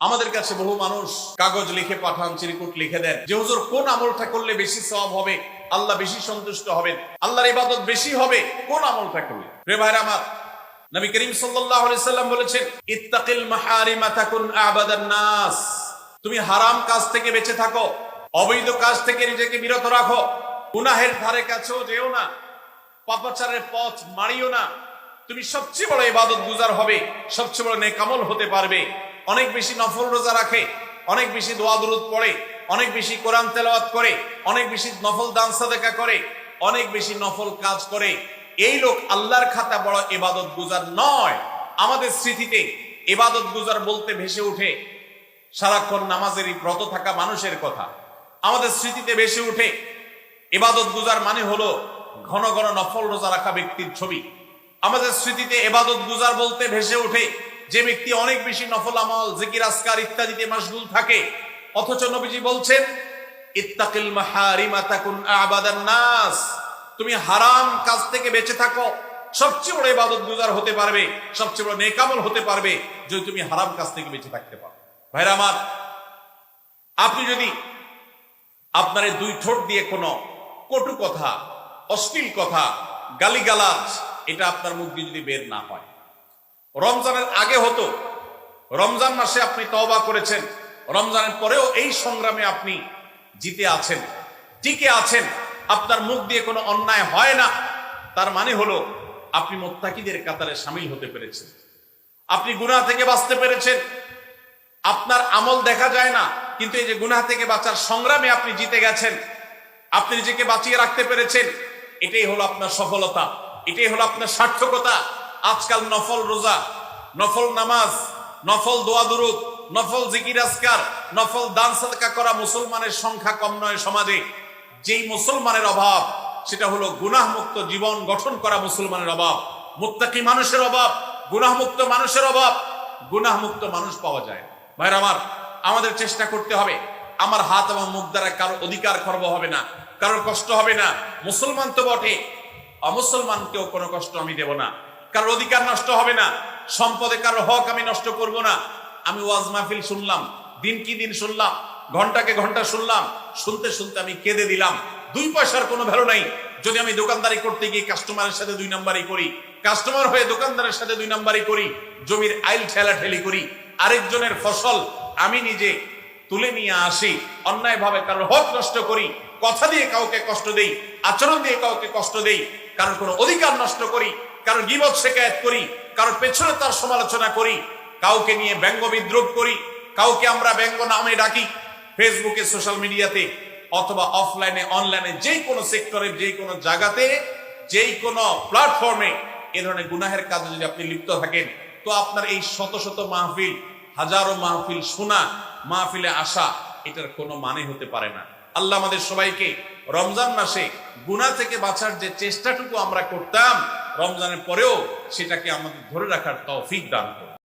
আমাদের কাছে বহু মানুষ কাগজ লিখে পাঠান, চিরকুট লিখে দেন। যে হুজুর কোন আমলটা করলে বেশি সব হবে? আল্লাহ বেশি সন্তুষ্ট হবেন। আল্লাহর ইবাদত বেশি হবে, কোন আমলটা করলে? রে ভাইরা আমার, নবী করিম সাল্লাম বলেছেন, ইত্তাকিল আবাদান নাস। তুমি হারাম কাজ থেকে বেঁচে থাকো, অবৈধ কাজ থেকে নিজেকে বিরত রাখো। গুনাহের ধারে কাছেও যেও না, পাপাচারের পথ মারিও না। তুমি সবচেয়ে বড় ইবাদত গুজার হবে, সবচেয়ে বড় নেকামল হতে পারবে। অনেক বেশি নফল রোজা রাখে, অনেক বেশি দোয়া দুরুদ পড়ে, অনেক বেশি কোরআন তেলাওয়াত করে, অনেক বেশি নফল দান সাদেকা করে, অনেক বেশি নফল কাজ করে। এই লোক আল্লাহর খাতা বড় ইবাদত গুজার নয়। আমাদের স্মৃতিতে ইবাদত গুজার বলতে ভেসে উঠে সারাক্ষণ নামাজেরই ব্রত থাকা মানুষের কথা। আমাদের স্মৃতিতে ভেসে উঠে এবাদত গুজার মানে হলো ঘন ঘন নফল রোজা রাখা ব্যক্তির ছবি। আমাদের স্মৃতিতে এবাদত গুজার বলতে ভেসে ওঠে যে ব্যক্তি অনেক বেশি নফল আমল, জিকির আসকার ইত্যাদিতে মাসগুল থাকে, অথচ নবীজি বলছেন, ইত্তাকিল মাহারিমা তাকুন আবাদান নাস। তুমি হারাম কাজ থেকে বেঁচে থাকো। সবচেয়ে বড় ইবাদত গুজার হতে পারবে, সবচেয়ে বড় নেকামল হতে পারবে, যদি তুমি হারাম কাজ থেকে বেঁচে থাকতে পারো। ভাইরা আমার, আপনি যদি আপনার দুই ঠোঁট দিয়ে কোনো কটু কথা, অশ্লীল কথা, গালিগালাজ, এটা আপনার মুখ দিয়ে যদি বের না হয় রমজানের আগে হতো। রমজান মাসে আপনি তওবা করেছেন। রমজানের পরেও এই সংগ্রামে আপনি জিতে আছেন টিকে আছেন। আপনার মুখ দিয়ে কোনো অন্যায় হয় না। তার মানে হলো, আপনি মোত্তাকিদের কাতারে সামিল হতে পেরেছেন। আপনি গুনাহ থেকে বাঁচতে পেরেছেন। আপনার আমল দেখা যায় না, কিন্তু এই যে গুনাহ থেকে বাঁচার সংগ্রামে আপনি জিতে গেছেন। আপনি নিজেকে বাঁচিয়ে রাখতে পেরেছেন। এটাই হলো আপনার সফলতা, এটাই হলো আপনার সার্থকতা। আজকাল নফল রোজা, নফল নামাজ, নফল দোয়া দুরুদ, নফল জিকির আসকার নফল দান সাদকা করা মুসলমানের সংখ্যা কম নয় সমাজে। যেই মুসলমানের অভাব, সেটা হলো গুনাহমুক্ত জীবন গঠন করা মুসলমানের অভাব। মুত্তাকি মানুষের অভাব, গুনাহমুক্ত মানুষের অভাব। গুনাহমুক্ত মানুষ পাওয়া যায় ভাইর আমার, আমাদের চেষ্টা করতে হবে। আমার হাত এবং মুখ দ্বারা কারও অধিকার খর্ব হবে না, কারোর কষ্ট হবে না। মুসলমান তো বটে, অমুসলমানকেও কোনো কষ্ট আমি দেব না। কারোর অধিকার নষ্ট হবে না। সম্পদে কারোর হক আমি নষ্ট করব না। আমি ওয়াজ মাহফিল শুনলাম, দিন কি দিন শুনলাম, ঘন্টাকে ঘণ্টা শুনলাম, শুনতে শুনতে আমি কেঁদে দিলাম। দুই পয়সার কোনো ভ্যালু নাই। যদি আমি দোকানদারি করতে গিয়ে কাস্টমারের সাথে দুই নাম্বারই করি, কাস্টমার হয়ে দোকানদারের সাথে দুই নাম্বারই করি, জমির আইল ঠেলা ঠেলি করি, আরেকজনের ফসল আমি নিজে তুলে নিয়ে আসি, অন্যায়ভাবে কারোর হক নষ্ট করি, কথা দিয়ে কাউকে কষ্ট দেই, আচরণ দিয়ে কাউকে কষ্ট দেই, কারোর কোনো অধিকার নষ্ট করি কারোর গিবত শেখায়ত করি কারোর পেছনে তার সমালোচনা করি, কাউকে নিয়ে ব্যঙ্গ বিদ্রোপ করি, কাউকে আমরা ব্যঙ্গ নামে ডাকি, ফেসবুকে, সোশ্যাল মিডিয়াতে, অথবা অফলাইনে, অনলাইনে যেই কোনো সেক্টরে যেই কোনো জায়গাতে যেই কোনো প্ল্যাটফর্মে এ ধরনের গুনাহের কাজে যদি আপনি লিপ্ত থাকেন, তো আপনার এই শত শত মাহফিল, হাজারো মাহফিল শোনা, মাহফিলে আসা, এটার কোনো মানে হতে পারে না। আল্লাহ আমাদের সবাইকে রমজান মাসে গুনাহ থেকে বাঁচার যে চেষ্টাটুকু আমরা করতাম রমজানের পরেও সেটাকে আমাদের ধরে রাখার তৌফিক দান করুন।